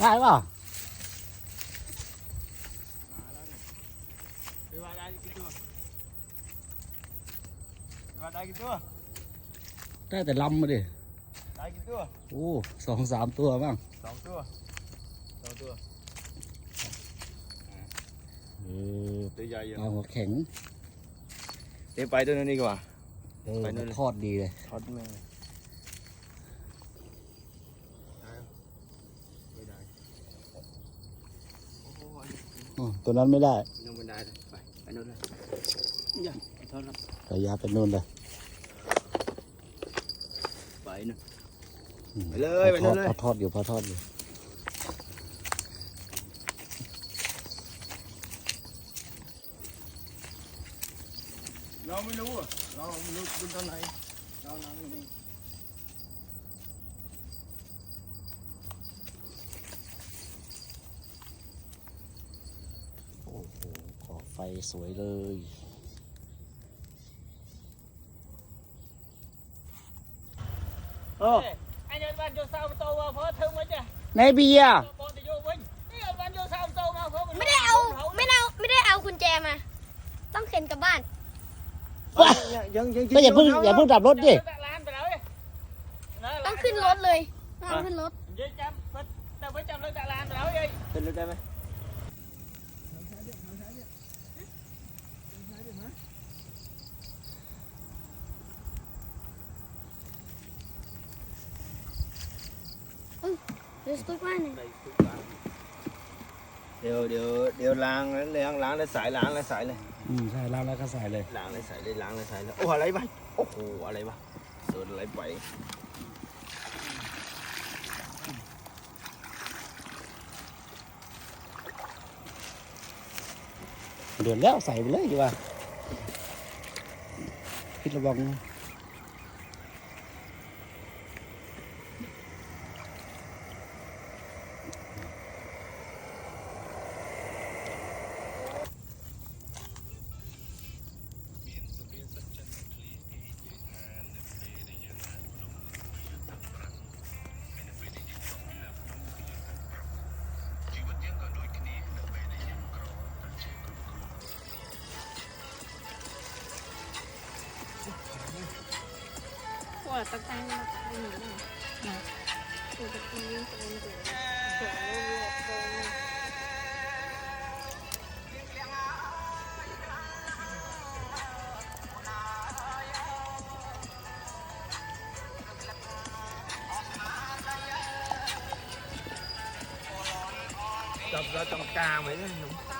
ได้เปล่าไปว่าได้กี่ตัวไปว่าได้กี่ตัวได้แต่ลำมาดิ ได้กี่ตัว โอ้สองสามตัวบ้างสองตัวสองตัวเออตัวใหญ่อยู่ปลาหัวแข็งเดี๋ยวไปตัวนู้นดีกว่า เออไปนู่นเลยทอดดีเลย ทอดแม่งเลยไม่ได้โอ้โห อ๋อ ตัวนั้นไม่ได้ยังไม่ได้เลยไปไปนู้นเลยยังทอดแล้วระยะไปนู่นเลยไปนู่นอืมไปเลยไปนู่นเลยพอทอดอยู่พอทอดอยู่เราไม่รู้อะเราไม่รู้คุณตอนไหนเรานั่งนี่ โอ้โหขอไฟสวยเลย โอ้ anh ơi ban vô sao ô tô vào phó thương mới chứ ในเบียร์ bọn thì vô vinh cái ơi ban vô sao ô tô vào phó ไม่ได้เอาไม่ได้เอาไม่ได้เอากุญแจมา ต้องเข็นกลับบ้าน ยังยังก็อย่าเพิ่งอย่าเพิ่งดับรถดิต้องขึ้นรถเลยต้องเอาขึ้นรถ với chăm tao với chăm lên tạ lan rồi đi เป็นได้ไหม เดี๋ยวสกุลบ้านเนี่ยเดี๋ยวเดี๋ยวเดี๋ยวล้างแล้วล้างล้างแล้วสายล้างแล้วสายเลยอืมใช่แล้วแล้วก็ใส่เลยล้างแล้วสายเลยล้างแล้วสายเลยโอ้อะไรไปโอ้โหอะไรวะโดนอะไรไปเดือดแล้วใส่ไปเลยดีกว่าคิดระวังนะ หัวตะตังตะตังหนูนะหัวตะตังตะตังตะตังจับเราต้องกลางไว้เลยหนูเ